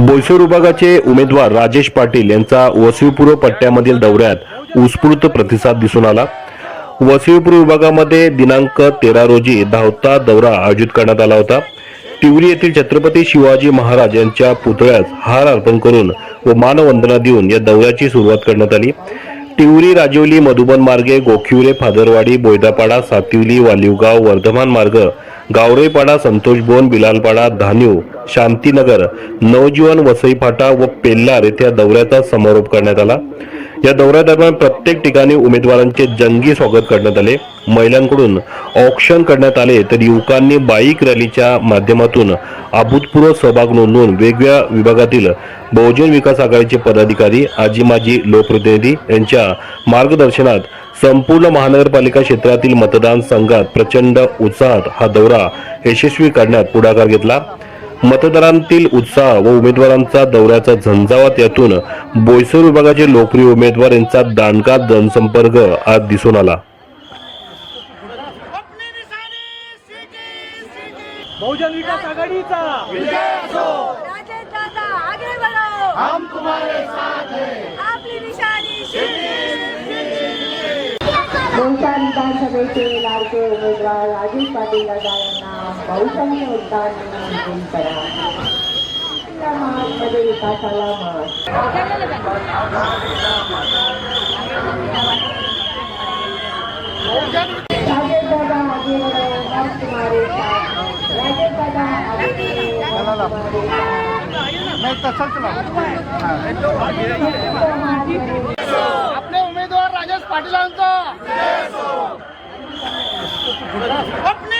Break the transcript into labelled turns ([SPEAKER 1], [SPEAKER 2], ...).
[SPEAKER 1] बोईसर विभागाचे उमेदवार राजेश पाटील यांचा वसईपूर्व पट्ट्यामधील दौऱ्यात उत्स्फूर्त प्रतिसाद दिसून आला. वसईपूर्व विभागामध्ये दिनांक तेरा रोजी धावता दौरा आयोजित करण्यात आला होता. तिवरी येथील छत्रपती शिवाजी महाराज यांच्या पुतळ्यास हार अर्पण करून व मानवंदना देऊन या दौऱ्याची सुरुवात करण्यात आली. तिवरी राजवली मधुबन मार्गे गोखिवरे फादरवाडी बोयदापाडा सातिवली वालिवगाव वर्धमान मार्ग गावरेपाडा संतोषभवन बिलालपाडा धान्यू शांतीनगर नवजीवन वसई फाटा व पेल्लार येथे या दौऱ्याचा समारोप करण्यात आला. या दौऱ्यादरम्यान प्रत्येक ठिकाणी उमेदवारांचे जंगी स्वागत करण्यात आले. महिलांकडून ऑक्शन करण्यात आले तर युवकांनी बाईक रॅलीच्या माध्यमातून अभूतपूर्व सहभाग नोंदवून वेगवेगळ्या विभागातील बहुजन विकास आघाडीचे पदाधिकारी आजी माजी लोकप्रतिनिधी यांच्या मार्गदर्शनात संपूर्ण महानगरपालिका क्षेत्रातील मतदान संघात प्रचंड उत्साहात हा दौरा यशस्वी करण्यात पुढाकार घेतला. मतदारांतील उत्साह व उमेदवारांचा दौऱ्याचा झंझावात यातून बोईसर विभागाचे लोकप्रिय उमेदवार यांचा दांडका जनसंपर्क आज दिसून आला.
[SPEAKER 2] बहुजन विकास आघाडीचा.
[SPEAKER 3] राजेश दादा आगे बढ़ो. हम तुम्हारे साथ
[SPEAKER 4] बोईसर विधानसभेचे लाडके उमेदवार राजेश पाटील दादा यांना बहुसंख्य मतदारांनी विजयी करा या